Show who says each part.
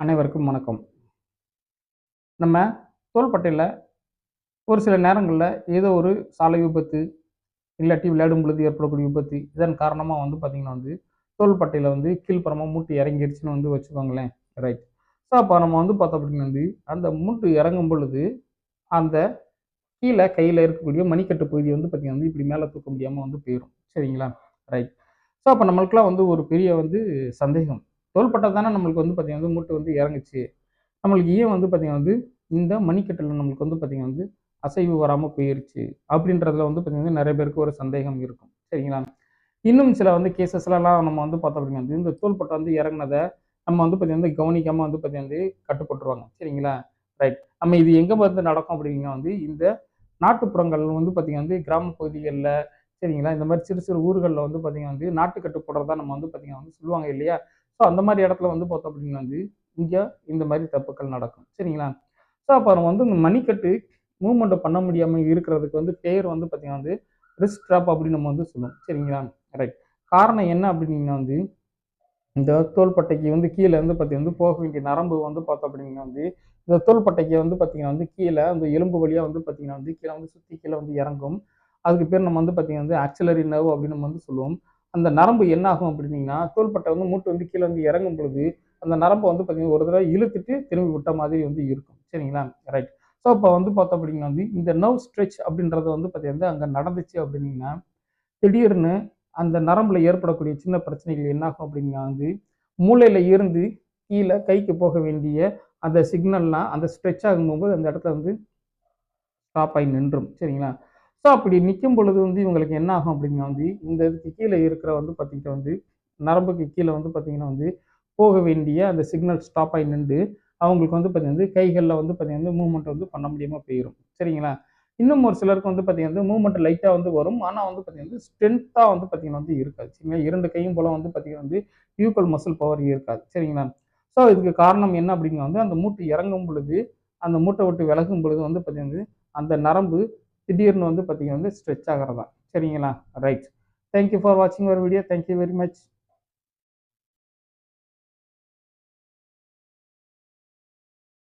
Speaker 1: அனைவருக்கும் வணக்கம். நம்ம தோள்பட்டையில் ஒரு சில நேரங்களில் ஏதோ ஒரு சாலை விபத்து இல்லாட்டி விளையாடும் பொழுது ஏற்படக்கூடிய விபத்து இதன் காரணமாக வந்து பார்த்திங்கன்னா வந்து தோள்பட்டையில் வந்து கீழ்ப்புறமாக மூட்டு இறங்கிருச்சுன்னு வந்து வச்சுக்கோங்களேன். ரைட் ஸோ அப்போ நம்ம வந்து பார்த்தோம் அப்படின்னா வந்து அந்த மூட்டு இறங்கும் பொழுது அந்த கீழே கையில் இருக்கக்கூடிய மணிக்கட்டு பகுதி வந்து பார்த்திங்கன்னா வந்து இப்படி மேலே தூக்க முடியாமல் வந்து போயிடும் சரிங்களா? ரைட் ஸோ அப்போ நம்மளுக்குலாம் வந்து ஒரு பெரிய வந்து சந்தேகம். தோள்பட்டை தானே நம்மளுக்கு வந்து பார்த்திங்கன்னா வந்து மூட்டு வந்து இறங்குச்சு. நம்மளுக்கு ஏன் வந்து பார்த்திங்கன்னா வந்து இந்த மணிக்கட்டில் நம்மளுக்கு வந்து பார்த்திங்கன்னா வந்து அசைவு வராமல் போயிருச்சு. அப்படின்றதுல வந்து பார்த்திங்கன்னா நிறைய பேருக்கு ஒரு சந்தேகம் இருக்கும். சரிங்களா? இன்னும் சில வந்து கேசஸ்லாம் நம்ம வந்து பார்த்தோம் அப்படின்னா வந்து இந்த தோள்பட்டை வந்து இறங்குனதை நம்ம வந்து பார்த்திங்கன்னா வந்து கவனிக்காமல் வந்து பார்த்திங்கன்னா வந்து கட்டுப்பட்டுருவாங்க. சரிங்களா? ரைட் நம்ம இது எங்கே வந்து நடக்கும் அப்படிங்க வந்து இந்த நாட்டுப்புறங்கள் வந்து பார்த்திங்கன்னா வந்து கிராம பகுதிகளில் சரிங்களா? இந்த மாதிரி சிறு சிறு ஊர்களில் வந்து பார்த்திங்கன்னா வந்து நாட்டுக்கட்டு போடுறதா நம்ம வந்து பார்த்திங்கன்னா வந்து சொல்லுவாங்க இல்லையா? ஸோ அந்த மாதிரி இடத்துல வந்து பார்த்தோம் அப்படின்னா வந்து இங்கே இந்த மாதிரி தப்புக்கள் நடக்கும். சரிங்களா? ஸோ அப்புறம் வந்து இந்த மணிக்கட்டு மூவ்மெண்ட்டை பண்ண முடியாமல் இருக்கிறதுக்கு வந்து பேர் வந்து பார்த்திங்கன்னா வந்து ரிஸ்க் ட்ராப் அப்படின்னு நம்ம வந்து சொல்லுவோம். சரிங்களா? ரைட் காரணம் என்ன அப்படின்னா வந்து இந்த தோள்பட்டைக்கு வந்து கீழே வந்து பார்த்தீங்கன்னா வந்து போக வேண்டிய நரம்பு வந்து பார்த்தோம் அப்படின்னா வந்து இந்த தோள்பட்டைக்கு வந்து பார்த்தீங்கன்னா வந்து கீழே அந்த எலும்பு வழியாக வந்து பார்த்தீங்கன்னா வந்து கீழே வந்து சுற்றி கீழே வந்து இறங்கும். அதுக்கு பேர் நம்ம வந்து பார்த்தீங்கன்னா வந்து ஆக்சிலரி நர்வ் அப்படின்னு நம்ம வந்து சொல்லுவோம். அந்த நரம்பு என்ன ஆகும் அப்படின்னீங்கன்னா தோள்பட்டை வந்து மூட்டு வந்து கீழே வந்து இறங்கும் பொழுது அந்த நரம்பை வந்து பார்த்தீங்கன்னா ஒரு தடவை இழுத்துட்டு திரும்பி விட்ட மாதிரி வந்து இருக்கும். சரிங்களா? ரைட் ஸோ இப்போ வந்து பார்த்தோம் அப்படின்னா வந்து இந்த நர்வ் ஸ்ட்ரெச் அப்படின்றது வந்து பார்த்தீங்கன்னா அங்கே நடந்துச்சு அப்படின்னீங்கன்னா திடீர்னு அந்த நரம்பில் ஏற்படக்கூடிய சின்ன பிரச்சனைகள் என்னாகும் அப்படின்னா வந்து மூளையில் இருந்து கீழே கைக்கு போக வேண்டிய அந்த சிக்னல்லாம் அந்த ஸ்ட்ரெச் ஆகும்போது அந்த இடத்துல வந்து ஸ்டாப் ஆகி நின்றும். சரிங்களா? ஸோ அப்படி நிற்கும் பொழுது வந்து இவங்களுக்கு என்ன ஆகும் அப்படின்னா வந்து இந்த இதுக்கு கீழே இருக்கிற வந்து பார்த்திங்கன்னா வந்து நரம்புக்கு கீழே வந்து பார்த்திங்கன்னா வந்து போக வேண்டிய அந்த சிக்னல் ஸ்டாப் ஆகி நின்று அவங்களுக்கு வந்து பார்த்திங்கன்னா வந்து கைகளில் வந்து பார்த்திங்கன்னா மூவ்மெண்ட் வந்து பண்ண முடியாமல் போயிடும் சரிங்களா? இன்னும் ஒரு சிலருக்கு வந்து பார்த்திங்கன்னா மூவ்மெண்ட் லைட்டாக வந்து வரும். ஆனால் வந்து பார்த்திங்கன்னா ஸ்ட்ரென்த்தாக வந்து பார்த்திங்கன்னா வந்து இருக்காது. சரிங்களா? இரண்டு கையும் போல் வந்து பார்த்திங்கன்னா வந்து யூக்கல் மசில் பவர் இருக்காது. சரிங்களா? ஸோ இதுக்கு காரணம் என்ன அப்படிங்க வந்து அந்த மூட்டு இறங்கும் பொழுது அந்த மூட்டை விட்டு விலகும் பொழுது வந்து பார்த்திங்கன்னா அந்த நரம்பு திடீர்னு வந்து பார்த்திங்கன்னா வந்து ஸ்ட்ரெச் ஆகிறதா. சரிங்களா? ரைட் தேங்க்யூ ஃபார் வாட்சிங் ஒரு வீடியோ தேங்க்யூ வெரி மச்